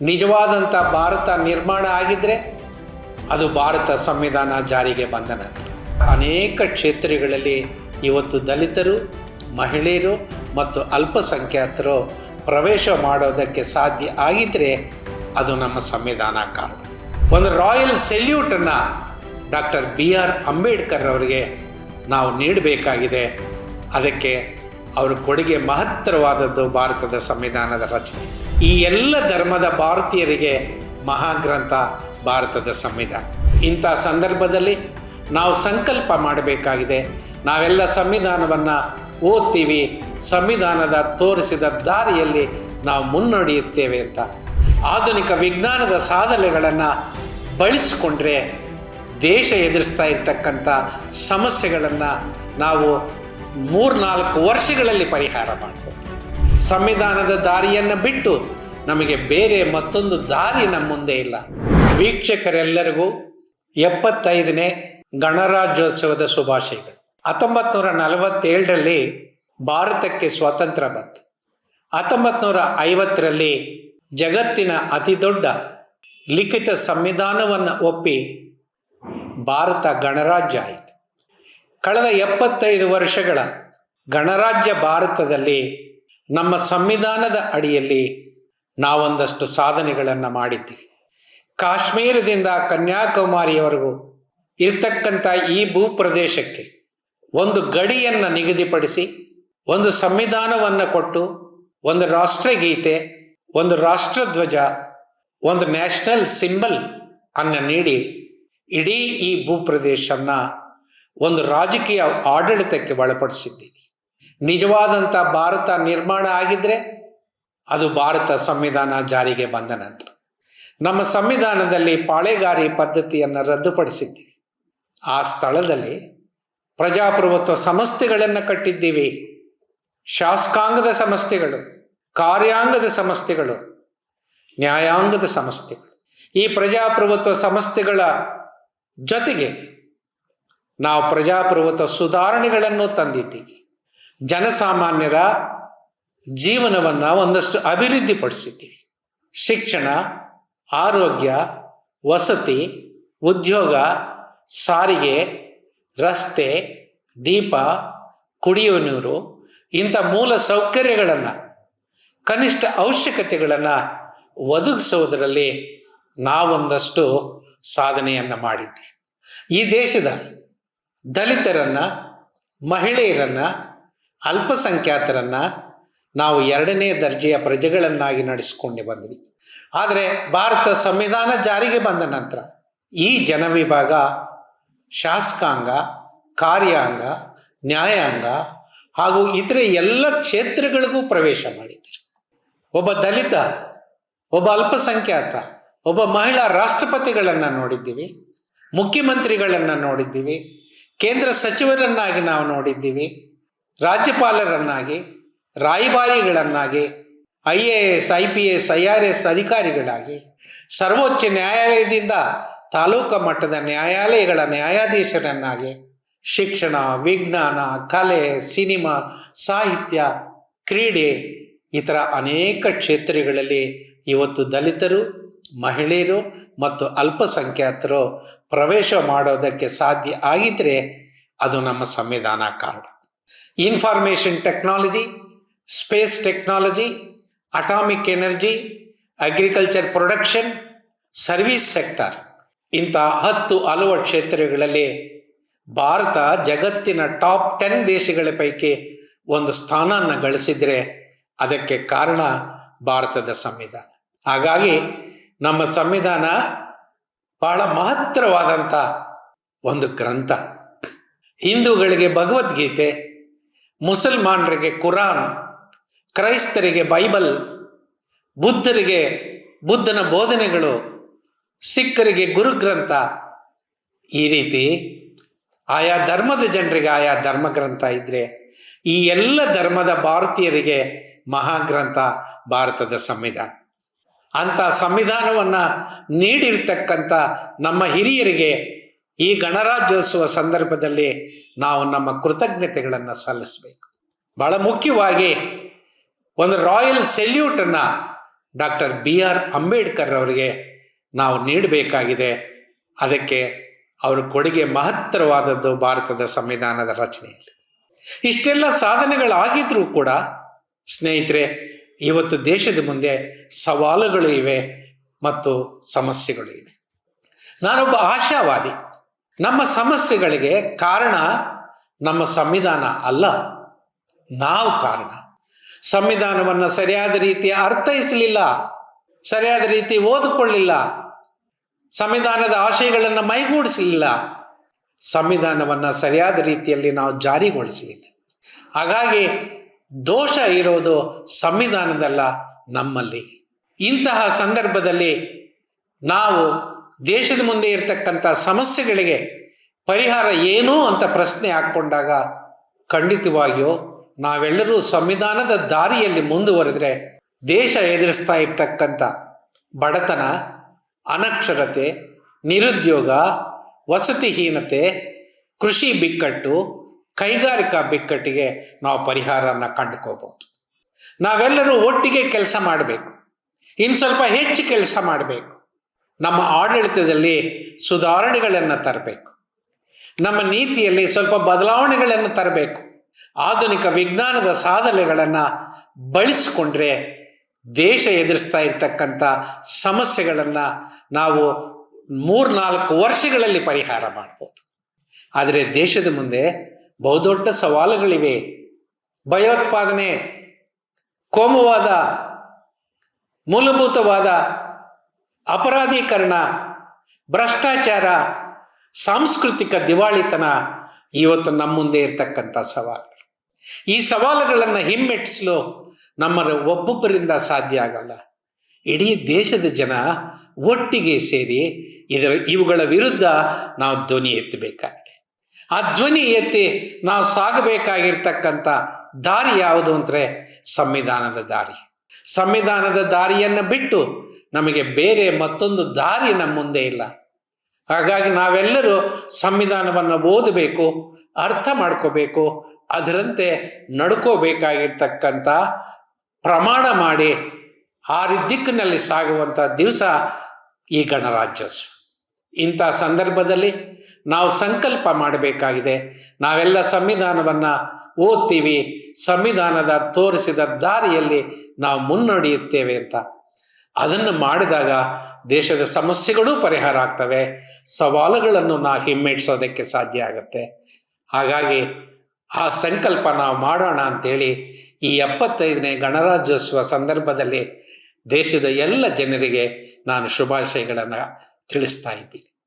ನಿಜವಾದಂಥ ಭಾರತ ನಿರ್ಮಾಣ ಆಗಿದ್ದರೆ ಅದು ಭಾರತ ಸಂವಿಧಾನ ಜಾರಿಗೆ ಬಂದ ನಂತರ ಅನೇಕ ಕ್ಷೇತ್ರಗಳಲ್ಲಿ ಇವತ್ತು ದಲಿತರು, ಮಹಿಳೆಯರು ಮತ್ತು ಅಲ್ಪಸಂಖ್ಯಾತರು ಪ್ರವೇಶ ಮಾಡೋದಕ್ಕೆ ಸಾಧ್ಯ ಆಗಿದ್ದರೆ ಅದು ನಮ್ಮ ಸಂವಿಧಾನ ಕಾರಣ ಒಂದು ರಾಯಲ್ ಸೆಲ್ಯೂಟನ್ನು ಡಾಕ್ಟರ್ ಬಿ ಆರ್ ಅಂಬೇಡ್ಕರ್ ಅವರಿಗೆ ನಾವು ನೀಡಬೇಕಾಗಿದೆ. ಅದಕ್ಕೆ ಅವರ ಕೊಡುಗೆ ಮಹತ್ತರವಾದದ್ದು ಭಾರತದ ಸಂವಿಧಾನದ ರಚನೆ. ಈ ಎಲ್ಲ ಧರ್ಮದ ಭಾರತೀಯರಿಗೆ ಮಹಾಗ್ರಂಥ ಭಾರತದ ಸಂವಿಧಾನ. ಇಂಥ ಸಂದರ್ಭದಲ್ಲಿ ನಾವು ಸಂಕಲ್ಪ ಮಾಡಬೇಕಾಗಿದೆ. ನಾವೆಲ್ಲ ಸಂವಿಧಾನವನ್ನು ಓದ್ತೀವಿ, ಸಂವಿಧಾನದ ತೋರಿಸಿದ ದಾರಿಯಲ್ಲಿ ನಾವು ಮುನ್ನಡೆಯುತ್ತೇವೆ ಅಂತ. ಆಧುನಿಕ ವಿಜ್ಞಾನದ ಸಾಧನೆಗಳನ್ನು ಬಳಸಿಕೊಂಡ್ರೆ ದೇಶ ಎದುರಿಸ್ತಾ ಇರ್ತಕ್ಕಂಥ ಸಮಸ್ಯೆಗಳನ್ನು ನಾವು ಮೂರ್ನಾಲ್ಕು ವರ್ಷಗಳಲ್ಲಿ ಪರಿಹಾರ ಮಾಡ್ಬೋದು. ಸಂವಿಧಾನದ ದಾರಿಯನ್ನು ಬಿಟ್ಟು ನಮಗೆ ಬೇರೆ ಮತ್ತೊಂದು ದಾರಿ ನಮ್ಮ ಮುಂದೆ ಇಲ್ಲ. ವೀಕ್ಷಕರೆಲ್ಲರಿಗೂ ಎಪ್ಪತ್ತೈದನೇ ಗಣರಾಜ್ಯೋತ್ಸವದ ಶುಭಾಶಯಗಳು. ಹತ್ತೊಂಬತ್ತು ನೂರ ನಲವತ್ತೇಳರಲ್ಲಿ ಭಾರತಕ್ಕೆ ಸ್ವಾತಂತ್ರ್ಯ ಬಂತು. ಹತ್ತೊಂಬತ್ತು ನೂರ ಐವತ್ತರಲ್ಲಿ ಜಗತ್ತಿನ ಅತಿ ದೊಡ್ಡ ಲಿಖಿತ ಸಂವಿಧಾನವನ್ನು ಒಪ್ಪಿ ಭಾರತ ಗಣರಾಜ್ಯ ಆಯಿತು. ಕಳೆದ ಎಪ್ಪತ್ತೈದು ವರ್ಷಗಳ ಗಣರಾಜ್ಯ ಭಾರತದಲ್ಲಿ ನಮ್ಮ ಸಂವಿಧಾನದ ಅಡಿಯಲ್ಲಿ ನಾವೊಂದಷ್ಟು ಸಾಧನೆಗಳನ್ನು ಮಾಡಿದ್ದೀವಿ. ಕಾಶ್ಮೀರದಿಂದ ಕನ್ಯಾಕುಮಾರಿಯವರೆಗೂ ಇರ್ತಕ್ಕಂಥ ಈ ಭೂಪ್ರದೇಶಕ್ಕೆ ಒಂದು ಗಡಿಯನ್ನು ನಿಗದಿಪಡಿಸಿ, ಒಂದು ಸಂವಿಧಾನವನ್ನು ಕೊಟ್ಟು, ಒಂದು ರಾಷ್ಟ್ರಗೀತೆ, ಒಂದು ರಾಷ್ಟ್ರಧ್ವಜ, ಒಂದು ನ್ಯಾಷನಲ್ ಸಿಂಬಲ್ ಅನ್ನು ನೀಡಿ ಇಡೀ ಈ ಭೂಪ್ರದೇಶನ ಒಂದು ರಾಜಕೀಯ ಆಡಳಿತಕ್ಕೆ ಒಳಪಡಿಸಿದ್ದೀವಿ. ನಿಜವಾದಂಥ ಭಾರತ ನಿರ್ಮಾಣ ಆಗಿದ್ದರೆ ಅದು ಭಾರತ ಸಂವಿಧಾನ ಜಾರಿಗೆ ಬಂದ ನಂತರ. ನಮ್ಮ ಸಂವಿಧಾನದಲ್ಲಿ ಪಾಳೆಗಾರಿ ಪದ್ಧತಿಯನ್ನು ರದ್ದುಪಡಿಸಿದ್ದೀವಿ ಆ ಸ್ಥಳದಲ್ಲಿ ಪ್ರಜಾಪ್ರಭುತ್ವ ಸಂಸ್ಥೆಗಳನ್ನು ಕಟ್ಟಿದ್ದೀವಿ. ಶಾಸಕಾಂಗದ ಸಂಸ್ಥೆಗಳು ಕಾರ್ಯಾಂಗದ ಸಂಸ್ಥೆಗಳು ನ್ಯಾಯಾಂಗದ ಸಂಸ್ಥೆಗಳು ಈ ಪ್ರಜಾಪ್ರಭುತ್ವ ಸಂಸ್ಥೆಗಳ ಜೊತೆಗೆ ನಾವು ಪ್ರಜಾಪ್ರಭುತ್ವ ಸುಧಾರಣೆಗಳನ್ನು ತಂದಿದ್ದೀವಿ. ಜನಸಾಮಾನ್ಯರ ಜೀವನವನ್ನು ಒಂದಷ್ಟು ಅಭಿವೃದ್ಧಿಪಡಿಸಿದ್ದೀವಿ ಶಿಕ್ಷಣ, ಆರೋಗ್ಯ, ವಸತಿ, ಉದ್ಯೋಗ, ಸಾರಿಗೆ, ರಸ್ತೆ, ದೀಪ, ಕುಡಿಯುವ ನೀರು ಇಂಥ ಮೂಲ ಸೌಕರ್ಯಗಳನ್ನು, ಕನಿಷ್ಠ ಅವಶ್ಯಕತೆಗಳನ್ನು ಒದಗಿಸೋದರಲ್ಲಿ ನಾವೊಂದಷ್ಟು ಸಾಧನೆಯನ್ನು ಮಾಡಿದ್ದೆ ಈ ದೇಶದ ದಲಿತರನ್ನು, ಮಹಿಳೆಯರನ್ನು ಅಲ್ಪಸಂಖ್ಯಾತರನ್ನು ನಾವು ಎರಡನೇ ದರ್ಜೆಯ ಪ್ರಜೆಗಳನ್ನಾಗಿ ನಡೆಸಿಕೊಂಡು ಬಂದ್ವಿ. ಆದರೆ ಭಾರತ ಸಂವಿಧಾನ ಜಾರಿಗೆ ಬಂದ ನಂತರ ಈ ಜನವಿಭಾಗ ಶಾಸಕಾಂಗ, ಕಾರ್ಯಾಂಗ, ನ್ಯಾಯಾಂಗ ಹಾಗೂ ಇತರೆ ಎಲ್ಲ ಕ್ಷೇತ್ರಗಳಿಗೂ ಪ್ರವೇಶ ಮಾಡಿದ್ದಾರೆ ಒಬ್ಬ ದಲಿತ, ಒಬ್ಬ ಅಲ್ಪಸಂಖ್ಯಾತ, ಒಬ್ಬ ಮಹಿಳಾ ರಾಷ್ಟ್ರಪತಿಗಳನ್ನು ನೋಡಿದ್ದೀವಿ, ಮುಖ್ಯಮಂತ್ರಿಗಳನ್ನು ನೋಡಿದ್ದೀವಿ, ಕೇಂದ್ರ ಸಚಿವರನ್ನಾಗಿ ನಾವು ನೋಡಿದ್ದೀವಿ. ರಾಜ್ಯಪಾಲರನ್ನಾಗಿ, ರಾಯಭಾರಿಗಳನ್ನಾಗಿ, I A S, I P S, I R S ಅಧಿಕಾರಿಗಳಾಗಿ, ಸರ್ವೋಚ್ಚ ನ್ಯಾಯಾಲಯದಿಂದ ತಾಲೂಕು ಮಟ್ಟದ ನ್ಯಾಯಾಲಯಗಳ ನ್ಯಾಯಾಧೀಶರನ್ನಾಗಿ, ಶಿಕ್ಷಣ, ವಿಜ್ಞಾನ, ಕಲೆ, ಸಿನಿಮಾ, ಸಾಹಿತ್ಯ, ಕ್ರೀಡೆ ಈ ಅನೇಕ ಕ್ಷೇತ್ರಗಳಲ್ಲಿ ಇವತ್ತು ದಲಿತರು, ಮಹಿಳೆಯರು ಮತ್ತು ಅಲ್ಪಸಂಖ್ಯಾತರು ಪ್ರವೇಶ ಮಾಡೋದಕ್ಕೆ ಸಾಧ್ಯ ಆಗಿದ್ದರೆ ಅದು ನಮ್ಮ ಸಂವಿಧಾನ ಕಾರಣ. Information technology space technology atomic energy agriculture production service sector ಇಂಥ ಹತ್ತು ಹಲವು ಕ್ಷೇತ್ರಗಳಲ್ಲಿ ಭಾರತ ಜಗತ್ತಿನ ಟಾಪ್ ಟೆನ್ ದೇಶಗಳ ಪೈಕಿ ಒಂದು ಸ್ಥಾನವನ್ನು ಗಳಿಸಿದರೆ ಅದಕ್ಕೆ ಕಾರಣ ಭಾರತದ ಸಂವಿಧಾನ. ಹಾಗಾಗಿ ನಮ್ಮ ಸಂವಿಧಾನ ಬಹಳ ಮಹತ್ತರವಾದಂಥ ಒಂದು ಗ್ರಂಥ. ಹಿಂದೂಗಳಿಗೆ ಭಗವದ್ಗೀತೆ ಮುಸಲ್ಮಾನರಿಗೆ ಕುರಾನ್, ಕ್ರೈಸ್ತರಿಗೆ ಬೈಬಲ್, ಬುದ್ಧರಿಗೆ, ಬುದ್ಧನ ಬೋಧನೆಗಳು, ಸಿಖ್ಖರಿಗೆ ಗುರುಗ್ರಂಥ. ಈ ರೀತಿ ಆಯಾ ಧರ್ಮದ ಜನರಿಗೆ ಆಯಾ ಧರ್ಮಗ್ರಂಥ ಇದ್ದರೆ ಈ ಎಲ್ಲ ಧರ್ಮದ ಭಾರತೀಯರಿಗೆ ಮಹಾಗ್ರಂಥ ಭಾರತದ ಸಂವಿಧಾನ. ಅಂಥ ಸಂವಿಧಾನವನ್ನು ನೀಡಿರ್ತಕ್ಕಂಥ ನಮ್ಮ ಹಿರಿಯರಿಗೆ ಈ ಗಣರಾಜ್ಯೋತ್ಸವ ಸಂದರ್ಭದಲ್ಲಿ ನಾವು ನಮ್ಮ ಕೃತಜ್ಞತೆಗಳನ್ನು ಸಲ್ಲಿಸಬೇಕು. ಬಹಳ ಮುಖ್ಯವಾಗಿ ಒಂದು ರಾಯಲ್ ಸೆಲ್ಯೂಟನ್ನು ಡಾಕ್ಟರ್ ಬಿ ಆರ್ ಅಂಬೇಡ್ಕರ್ ಅವರಿಗೆ ನಾವು ನೀಡಬೇಕಾಗಿದೆ. ಅದಕ್ಕೆ ಅವರ ಕೊಡುಗೆ ಮಹತ್ತರವಾದದ್ದು ಭಾರತದ ಸಂವಿಧಾನದ ರಚನೆಯಲ್ಲಿ. ಇಷ್ಟೆಲ್ಲ ಸಾಧನೆಗಳಾಗಿದ್ರೂ ಕೂಡ ಸ್ನೇಹಿತರೆ, ಇವತ್ತು ದೇಶದ ಮುಂದೆ ಸವಾಲುಗಳು ಇವೆ ಮತ್ತು ಸಮಸ್ಯೆಗಳು ಇವೆ. ನಾನೊಬ್ಬ ಆಶಾವಾದಿ. ನಮ್ಮ ಸಮಸ್ಯೆಗಳಿಗೆ ಕಾರಣ ನಮ್ಮ ಸಂವಿಧಾನ ಅಲ್ಲ. ನಾವು ಕಾರಣ. ಸಂವಿಧಾನವನ್ನು ಸರಿಯಾದ ರೀತಿ ಅರ್ಥೈಸಲಿಲ್ಲ, ಸರಿಯಾದ ರೀತಿ ಓದಿಕೊಳ್ಳಿಲ್ಲ, ಸಂವಿಧಾನದ ಆಶಯಗಳನ್ನು ಮೈಗೂಡಿಸಲಿಲ್ಲ, ಸಂವಿಧಾನವನ್ನು ಸರಿಯಾದ ರೀತಿಯಲ್ಲಿ ನಾವು ಜಾರಿಗೊಳಿಸಲಿಲ್ಲ. ಹಾಗಾಗಿ ದೋಷ ಇರೋದು ಸಂವಿಧಾನದಲ್ಲ ನಮ್ಮಲ್ಲಿ. ಇಂತಹ ಸಂದರ್ಭದಲ್ಲಿ ನಾವು ದೇಶದ ಮುಂದೆ ಇರತಕ್ಕಂಥ ಸಮಸ್ಯೆಗಳಿಗೆ ಪರಿಹಾರ ಏನು ಅಂತ ಪ್ರಶ್ನೆ ಹಾಕ್ಕೊಂಡಾಗ ಖಂಡಿತವಾಗಿಯೂ ನಾವೆಲ್ಲರೂ ಸಂವಿಧಾನದ ದಾರಿಯಲ್ಲಿ ಮುಂದುವರೆದ್ರೆ ದೇಶ ಎದುರಿಸ್ತಾ ಇರ್ತಕ್ಕಂಥ ಬಡತನ, ಅನಕ್ಷರತೆ, ನಿರುದ್ಯೋಗ, ವಸತಿಹೀನತೆ, ಕೃಷಿ ಬಿಕ್ಕಟ್ಟು, ಕೈಗಾರಿಕಾ ಬಿಕ್ಕಟ್ಟಿಗೆ ನಾವು ಪರಿಹಾರನ ಕಂಡುಕೋಬಹುದು ನಾವೆಲ್ಲರೂ ಒಟ್ಟಿಗೆ ಕೆಲಸ ಮಾಡಬೇಕು. ಇನ್ನು ಸ್ವಲ್ಪ ಹೆಚ್ಚು ಕೆಲಸ ಮಾಡಬೇಕು. ನಮ್ಮ ಆಡಳಿತದಲ್ಲಿ ಸುಧಾರಣೆಗಳನ್ನು ತರಬೇಕು. ನಮ್ಮ ನೀತಿಯಲ್ಲಿ ಸ್ವಲ್ಪ ಬದಲಾವಣೆಗಳನ್ನು ತರಬೇಕು. ಆಧುನಿಕ ವಿಜ್ಞಾನದ ಸಾಧನೆಗಳನ್ನು ಬಳಸಿಕೊಂಡ್ರೆ ದೇಶ ಎದುರಿಸ್ತಾ ಇರ್ತಕ್ಕಂಥ ಸಮಸ್ಯೆಗಳನ್ನು ನಾವು ಮೂರ್ನಾಲ್ಕು ವರ್ಷಗಳಲ್ಲಿ ಪರಿಹಾರ ಮಾಡ್ಬೋದು. ಆದರೆ ದೇಶದ ಮುಂದೆ ಬಹುದೊಡ್ಡ ಸವಾಲುಗಳಿವೆ. ಭಯೋತ್ಪಾದನೆ, ಕೋಮುವಾದ, ಮೂಲಭೂತವಾದ ಅಪರಾಧೀಕರಣ, ಭ್ರಷ್ಟಾಚಾರ, ಸಾಂಸ್ಕೃತಿಕ ದಿವಾಳಿತನ ಇವತ್ತು ನಮ್ಮ ಮುಂದೆ ಇರತಕ್ಕಂಥ ಸವಾಲು. ಈ ಸವಾಲುಗಳನ್ನು ಹಿಮ್ಮೆಟ್ಟಿಸಲು ನಮ್ಮ ಒಬ್ಬೊಬ್ಬರಿಂದ ಸಾಧ್ಯ ಆಗಲ್ಲ. ಇಡೀ ದೇಶದ ಜನ ಒಟ್ಟಿಗೆ ಸೇರಿ ಇದರ ಇವುಗಳ ವಿರುದ್ಧ ನಾವು ಧ್ವನಿ ಎತ್ತಬೇಕಾಗಿದೆ. ಆ ಧ್ವನಿ ಎತ್ತಿ ನಾವು ಸಾಗಬೇಕಾಗಿರ್ತಕ್ಕಂಥ ದಾರಿ ಯಾವುದು ಅಂದರೆ ಸಂವಿಧಾನದ ದಾರಿ. ಸಂವಿಧಾನದ ದಾರಿಯನ್ನು ಬಿಟ್ಟು ನಮಗೆ ಬೇರೆ ಮತ್ತೊಂದು ದಾರಿ ನಮ್ಮ ಮುಂದೆ ಇಲ್ಲ. ಹಾಗಾಗಿ ನಾವೆಲ್ಲರೂ ಸಂವಿಧಾನವನ್ನು ಓದಬೇಕು, ಅರ್ಥ ಮಾಡ್ಕೋಬೇಕು, ಅದರಂತೆ ನಡ್ಕೋಬೇಕಾಗಿರ್ತಕ್ಕಂಥ ಪ್ರಮಾಣ ಮಾಡಿ ಆ ದಿಕ್ಕಿನಲ್ಲಿ ಸಾಗುವಂಥ ದಿವಸ ಈ ಗಣರಾಜ್ಯೋತ್ಸವ. ಇಂಥ ಸಂದರ್ಭದಲ್ಲಿ ನಾವು ಸಂಕಲ್ಪ ಮಾಡಬೇಕಾಗಿದೆ. ನಾವೆಲ್ಲ ಸಂವಿಧಾನವನ್ನು ಓದ್ತೀವಿ, ಸಂವಿಧಾನದ ತೋರಿಸಿದ ದಾರಿಯಲ್ಲಿ ನಾವು ಮುನ್ನಡೆಯುತ್ತೇವೆ ಅಂತ ಅದನ್ನು ಮಾಡಿದಾಗ ದೇಶದ ಸಮಸ್ಯೆಗಳೂ ಪರಿಹಾರ ಆಗ್ತವೆ. ಸವಾಲುಗಳನ್ನು ನಾವು ಹಿಮ್ಮೆಟ್ಟಿಸೋದಕ್ಕೆ ಸಾಧ್ಯ ಆಗುತ್ತೆ. ಹಾಗಾಗಿ ಆ ಸಂಕಲ್ಪ ನಾವು ಮಾಡೋಣ ಅಂತೇಳಿ ಈ ಎಪ್ಪತ್ತೈದನೇ ಗಣರಾಜ್ಯೋತ್ಸವ ಸಂದರ್ಭದಲ್ಲಿ ದೇಶದ ಎಲ್ಲ ಜನರಿಗೆ ನಾನು ಶುಭಾಶಯಗಳನ್ನು ತಿಳಿಸ್ತಾ ಇದ್ದೀನಿ.